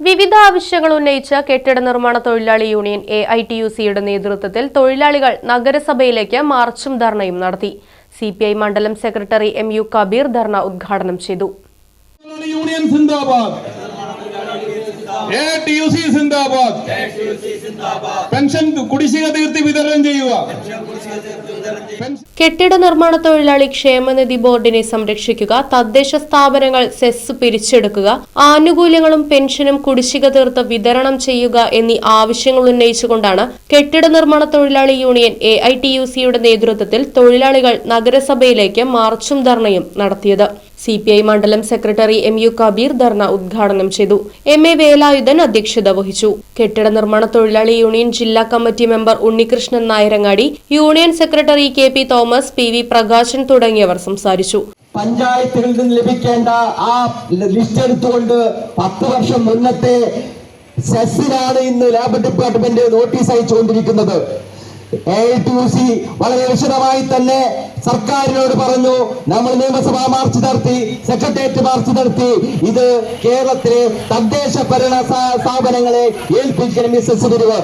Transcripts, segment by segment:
വിവിധ ആവശ്യങ്ങൾ ഉന്നയിച്ച് കെട്ടിട നിർമ്മാണ തൊഴിലാളി union A I T U സിയുടെ നേതൃത്വത്തിൽ തൊഴിലാളികൾ നഗരസഭയിലേക്ക് മാർച്ചും ധർണയും നടത്തി. സി പി ഐ മണ്ഡലം സെക്രട്ടറി എം യു കബീർ ധർണ ഉദ്ഘാടനം ചെയ്തു. പെൻഷൻ കുടിശ്ശിക തീർത്തി കെട്ടിട നിർമ്മാണ തൊഴിലാളി ക്ഷേമനിധി ബോർഡിനെ സംരക്ഷിക്കുക തദ്ദേശ സ്ഥാപനങ്ങൾ സെസ് പിരിച്ചെടുക്കുക ആനുകൂല്യങ്ങളും പെൻഷനും കുടിശ്ശിക തീർത്ത് വിതരണം ചെയ്യുക എന്നീ ആവശ്യങ്ങൾ ഉന്നയിച്ചുകൊണ്ടാണ് കെട്ടിട നിർമ്മാണ തൊഴിലാളി union A I T U സിയുടെ നേതൃത്വത്തിൽ തൊഴിലാളികൾ നഗരസഭയിലേക്ക് മാർച്ചും ധർണയും നടത്തിയത്. സി പി ഐ മണ്ഡലം സെക്രട്ടറി എം യു കബീർ ധർണ ഉദ്ഘാടനം ചെയ്തു. എം എ വേലായുധൻ അധ്യക്ഷത വഹിച്ചു. കെട്ടിട നിർമ്മാണ തൊഴിലാളി യൂണിയൻ ജില്ലാ committee member Unnikrishnan Nayarangadi union secretary K P Thomas P V Prakashan തുടങ്ങിയവർ സംസാരിച്ചു. പഞ്ചായത്തുകളിൽ നിന്ന് ലഭിക്കേണ്ട ആ ലിസ്റ്റ് എടുത്തുകൊണ്ട് പത്ത് വർഷം മുന്നത്തെ സെസ്സിനാണ് ഇന്ന് ലേബർ ഡിപ്പാർട്ട്മെന്റ് നോട്ടീസ് അയച്ചുകൊണ്ടിരിക്കുന്നത് എ ടി സി വളരെ വിശദമായി തന്നെ സർക്കാരിനോട് പറഞ്ഞു നമ്മൾ നിയമസഭാ മാർച്ച് നടത്തി സെക്രട്ടേറിയറ്റ് മാർച്ച് നടത്തി. ഇത് കേരളത്തിലെ തദ്ദേശ ഭരണ സ്ഥാപനങ്ങളെ ഏൽപ്പിക്കണം മിസ്സസ് ഗുരുവ്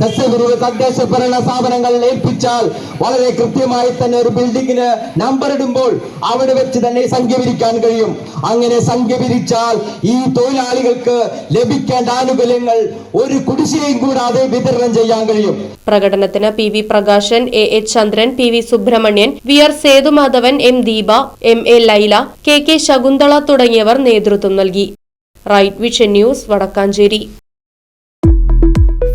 സസ്യഗുരുവ് തദ്ദേശ ഭരണ സ്ഥാപനങ്ങൾ ഏൽപ്പിച്ചാൽ വളരെ കൃത്യമായി തന്നെ ഒരു ബിൽഡിങ്ങിന് നമ്പർ ഇടുമ്പോൾ അവിടെ വെച്ച് തന്നെ സംഖ്യ വിരിക്കാൻ കഴിയും. അങ്ങനെ സംഖ്യ വിരിച്ചാൽ ഈ തൊഴിലാളികൾക്ക് ലഭിക്കേണ്ട ആനുകൂല്യങ്ങൾ ഒരു കുടിശ്ശികയും കൂടാതെ വിതരണം ചെയ്യാൻ കഴിയും. പ്രകടനത്തിന് P V Prakashan A H Chandran P V Subrahmanyan V R Sethumadhavan M Deepa M A Laila K K Shakunthala തുടങ്ങിയവർ നേതൃത്വം നൽകി. Right vision news Vadakkanchery.